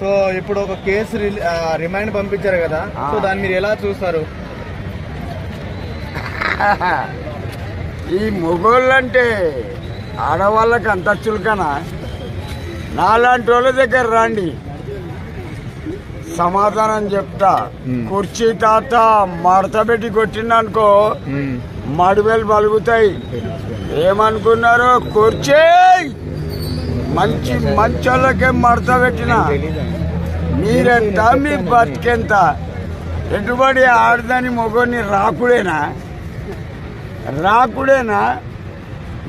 So ఇప్పుడు ఒక case remind పంపించారు కదా. సో దాన్ని మీరు ఎలా చూస్తారు? ఈ మొగోళ్ళంటే ఆడవాళ్ళకి అంత చులకన? నాలాంటి వాళ్ళ దగ్గర రండి. సమాధానం చెప్తా. కుర్చీ తాత మడత పెట్టి కొట్టిందనుకో. మడివేలు పలుగుతాయి ఏమనుకున్నారు కుర్చీ! మంచి మంచోళ్ళకే మడత పెట్టిన. మీరెంత మీ బతికెంత? ఎటుబడి ఆడదని మొగోని రాకుడేనా? రాకుడేనా?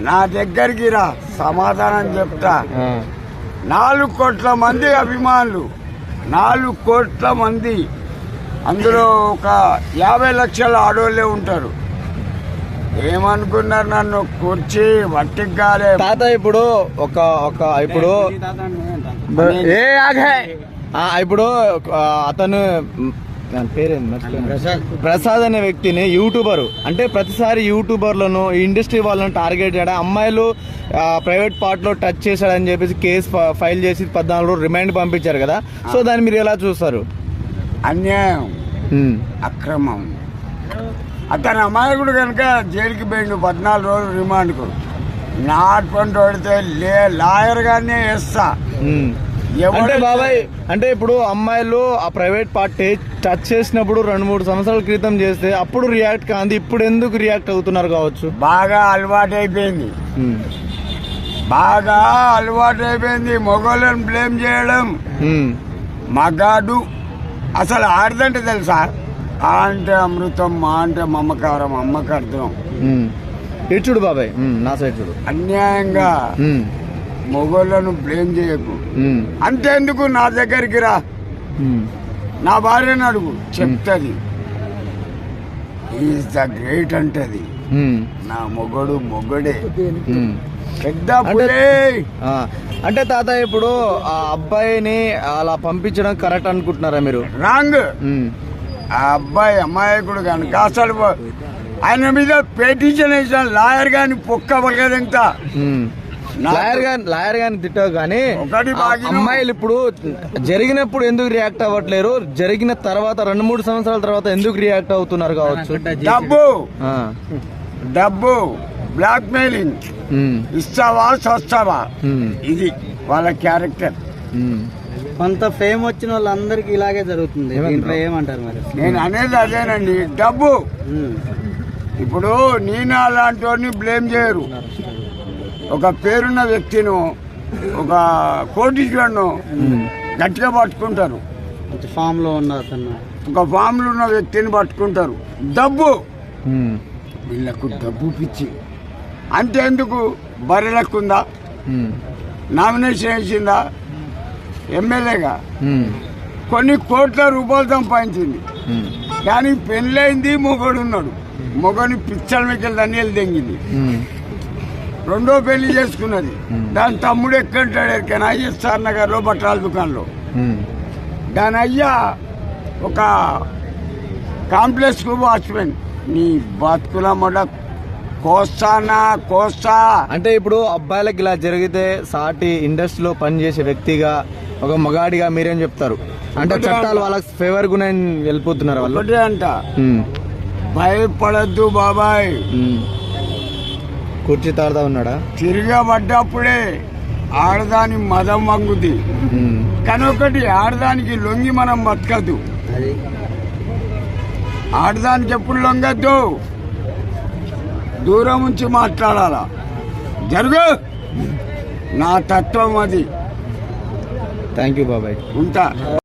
నా దగ్గరికి రా సమాధానం చెప్తా. నాలుగు కోట్ల మంది అభిమానులు నాలుగు కోట్ల మంది. అందులో ఒక యాభై లక్షల ఆడోళ్ళే ఉంటారు. ఏమనుకున్నారు నన్ను? కుర్చీ వట్టికి కాలే తాత ఇప్పుడు ఒక ఒక ఇప్పుడు ఏ ఆగే. ఆ, ఇప్పుడు అతను. ప్రసాద్. అనే వ్యక్తిని యూట్యూబర్ అంటే ప్రతిసారి యూట్యూబర్లను ఈ ఇండస్ట్రీ వాళ్ళని టార్గెట్ చేయడం? అమ్మాయిలు ప్రైవేట్ పార్ట్లో టచ్ చేశాడని చెప్పేసి కేసు ఫైల్ చేసి పద్నాలుగు రోజులు రిమైండ్ పంపించారు కదా? సో దాన్ని మీరు ఎలా చూస్తారు? అన్యాయం. అక్రమం. అతను అమాయకుడు కనుక జైలుకి పోయిండు పద్నాలుగు రోజులు రిమాండ్కు. నాటుకొని పడితే లే లాయర్ గానే వేస్తా. అంటే బాబాయ్ అంటే ఇప్పుడు అమ్మాయిలు ఆ ప్రైవేట్ పార్టీ టచ్ చేసినప్పుడు రెండు మూడు సంవత్సరాల క్రితం చేస్తే అప్పుడు రియాక్ట్ కాంది ఇప్పుడు ఎందుకు రియాక్ట్ అవుతున్నారు కావచ్చు? బాగా అలవాటు అయిపోయింది బాగా అలవాటు అయిపోయింది మొగోళ్ళని బ్లేమ్ చేయడం. మగాడు అసలు ఆడదంటే తెలుసా? ఆ అంటే అమృతం మా అంటే మమకారం అమ్మకి అర్థం ఉమ్. ఇటు చూడు బాబాయ్. నా సైడ్ చూడు. అన్యాయంగా మొగోళ్ళను బ్లేమ్ చేయకు. అంతేందుకు నా దగ్గరికి రా? నా భార్యను అడుగు. చెప్తుంది. ఈజ్ ద గ్రేట్ అంటది. నా మొగడు మొగడే. పెద్ద అంటే- తాత ఇప్పుడు ఆ అబ్బాయిని అలా పంపించడం కరెక్ట్ అనుకుంటున్నారా మీరు? రాంగ్. ఆ అబ్బాయి అమాయకుడు కనుక అసలు ఆయన మీద పెటిషన్ వేసిన లాయర్ గాని పొక్క. నాకు- లాయర్ గాని లాయర్ గాని తిట్టావు కానీ అమ్మాయిలు ఇప్పుడు జరిగినప్పుడు ఎందుకు రియాక్ట్ అవ్వట్లేరు? జరిగిన తర్వాత రెండు మూడు సంవత్సరాల తర్వాత ఎందుకు రియాక్ట్ అవుతున్నారు కావచ్చు? డబ్బు. ఆ, డబ్బు. బ్లాక్ మెయిలింగ్ ఇస్తావా చస్తావా ఇది వాళ్ళ క్యారెక్టర్. కొంత ఫేమ్ వచ్చిన వాళ్ళందరికీ ఇలాగే జరుగుతుంది. ఏమంటారు? దీంట్లో ఏమంటారు మరి? నేను అనేది అదేనండి. డబ్బు. ఇప్పుడు నేను అలాంటి వాడిని బ్లేమ్ చేయరు. ఒక పేరున్న వ్యక్తిను ఒక కోటీశ్వరును గట్టిగా పట్టుకుంటారు. ఫామ్లో ఉన్న అతను. ఒక ఫామ్లో ఉన్న వ్యక్తిని పట్టుకుంటారు. డబ్బు. వీళ్ళకు డబ్బు పిచ్చి. అంతేందుకు? బర్రెలకుందా నామినేషన్ వేసిందా? ఎమ్మెల్యేగా. కొన్ని కోట్ల రూపాయలు సంపాదించింది. కానీ పెళ్ళైంది మొగడు ఉన్నాడు మొగని పిచ్చల మిక్కలు దండలు తెంగింది. ఉమ్, రెండో పెళ్ళి చేసుకున్నది. దాని తమ్ముడు ఎక్కడంటాడు? ఎక్కనా ఎస్ఆర్ నగర్లో బట్టల దుకాణంలో. దాని అయ్యా ఒక కాంప్లెక్స్కు వాచ్మెన్. నీ బతుకుల మొడ కోస్తానా కోస్తా. అంటే ఇప్పుడు అబ్బాయిలకి ఇలా జరిగితే సాటి ఇండస్ట్రీలో పనిచేసే వ్యక్తిగా ఒక మగాడిగా మీరేం చెప్తారు? అంటే చట్టాలు వాళ్ళకి ఫేవర్గా వెళ్ళిపోతున్నారు వాళ్ళు. ఒకటే అంట. భయపడద్దు బాబాయ్. కుర్చీ తాడుతా ఉన్నాడా? తిరగబడ్డప్పుడే ఆడదాని మదం వంగుది. కానీ ఒకటి ఆడదానికి లొంగి మనం బతకద్దు. ఆడదానికి ఎప్పుడు లొంగద్దు? దూరం నుంచి మాట్లాడాలా? జరుగు. నా తత్వం అది. థ్యాంక్ యూ బాబాయ్ ఉంటా